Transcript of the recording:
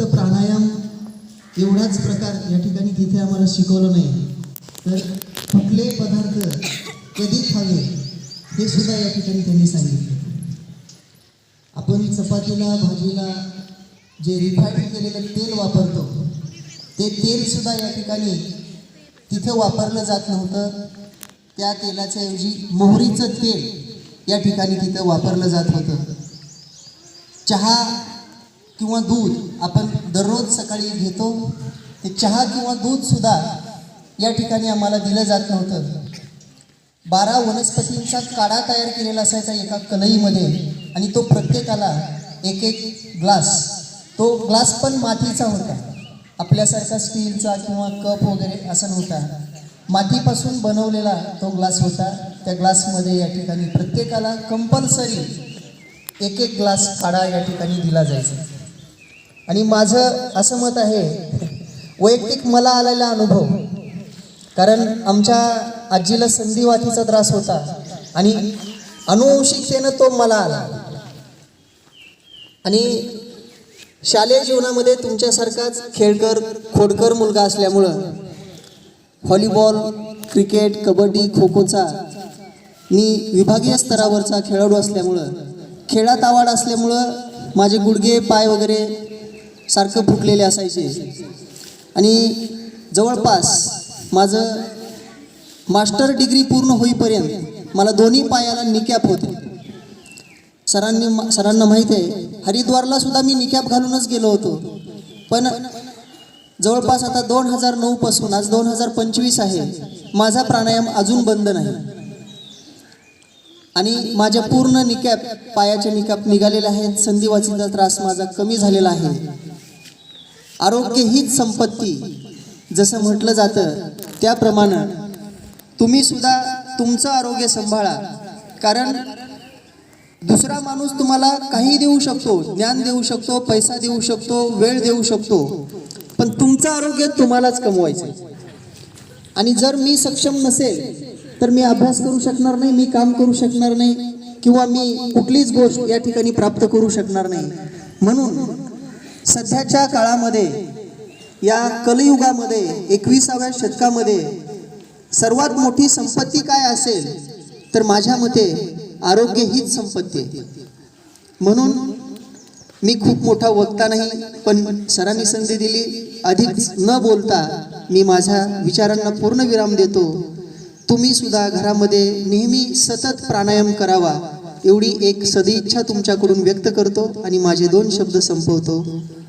फक्त प्राणायाम एवढाच प्रकार या ठिकाणी तिथे आम्हाला शिकवलं नाही. तर कुठले पदार्थ कधी खावे हे सुद्धा या ठिकाणी त्यांनी सांगितलं. आपण चपातीला भाजीला जे रिफाईन केलेलं तेल वापरतो ते तेल सुद्धा या ठिकाणी तिथं वापरलं जात नव्हतं. त्या तेलाच्या ऐवजी मोहरीचं तेल या ठिकाणी तिथं वापरलं जात होतं. चहा किंवा दूध आपण दररोज सकाळी घेतो ते चहा किंवा दूधसुद्धा या ठिकाणी आम्हाला दिलं जात नव्हतं. बारा वनस्पतींचा काढा तयार केलेला असायचा एका कलईमध्ये आणि तो प्रत्येकाला एक एक ग्लास तो ग्लास पण मातीचा होता. आपल्यासारखा स्टीलचा किंवा कप वगैरे असा नव्हता. मातीपासून बनवलेला तो ग्लास होता. त्या ग्लासमध्ये या ठिकाणी प्रत्येकाला कंपल्सरी एक एक ग्लास काढा या ठिकाणी दिला जायचा. आणि माझं असं मत आहे वैयक्तिक मला आलेला अनुभव कारण आमच्या आजीला संधिवातीचा त्रास होता आणि अनुवंशिकतेनं तो मला आला. आणि शालेय जीवनामध्ये तुमच्यासारखाच खेळकर खोडकर मुलगा असल्यामुळं व्हॉलीबॉल क्रिकेट कबड्डी खो खोचा मी विभागीय स्तरावरचा खेळाडू असल्यामुळं खेळात आवड असल्यामुळं माझे गुडघे पाय वगैरे सारखं फुटलेले असायचे. आणि जवळपास माझं मास्टर डिग्री पूर्ण होईपर्यंत मला दोन्ही पायाला निकॅप होते. सरांनी सरांना माहीत आहे हरिद्वारला सुद्धा मी निकॅप घालूनच गेलो होतो. पण जवळपास आता दोन हजार नऊ पासून आज दोन हजार पंचवीस आहे माझा प्राणायाम अजून बंद नाही. आणि माझ्या पूर्ण निकॅप पायाचे निकॅप निघालेले आहेत संधिवाचीचा त्रास माझा कमी झालेला आहे. आरोग्य हीच संपत्ती. जसं म्हटलं जातं त्याप्रमाणे तुम्ही सुद्धा तुमचं आरोग्य सांभाळा. कारण दुसरा माणूस तुम्हाला काही देऊ शकतो ज्ञान देऊ शकतो पैसा देऊ शकतो वेळ देऊ शकतो. पण तुमचं आरोग्य तुम्हालाच कमवायचं आणि जर मी सक्षम नसेल तर मी अभ्यास करू शकणार नाही मी काम करू शकणार नाही किंवा मी कुठलीच गोष्ट या ठिकाणी प्राप्त करू शकणार नाही. म्हणून सध्याच्या काळामध्ये या कलयुगामध्ये एकविसाव्या शतकामध्ये सर्वात मोठी संपत्ती काय असेल तर माझ्या मते आरोग्य हीच संपत्ती आहे. म्हणून मी खूप मोठा वक्ता नाही पण सरांनी संधी दिली. अधिक न बोलता मी माझ्या विचारांना पूर्ण विराम देतो. तुम्ही सुद्धा घरामध्ये नेहमी सतत प्राणायाम करावा एवढी एक सदिच्छा तुमच्याकडून व्यक्त करतो आणि माझे दोन शब्द संपवतो.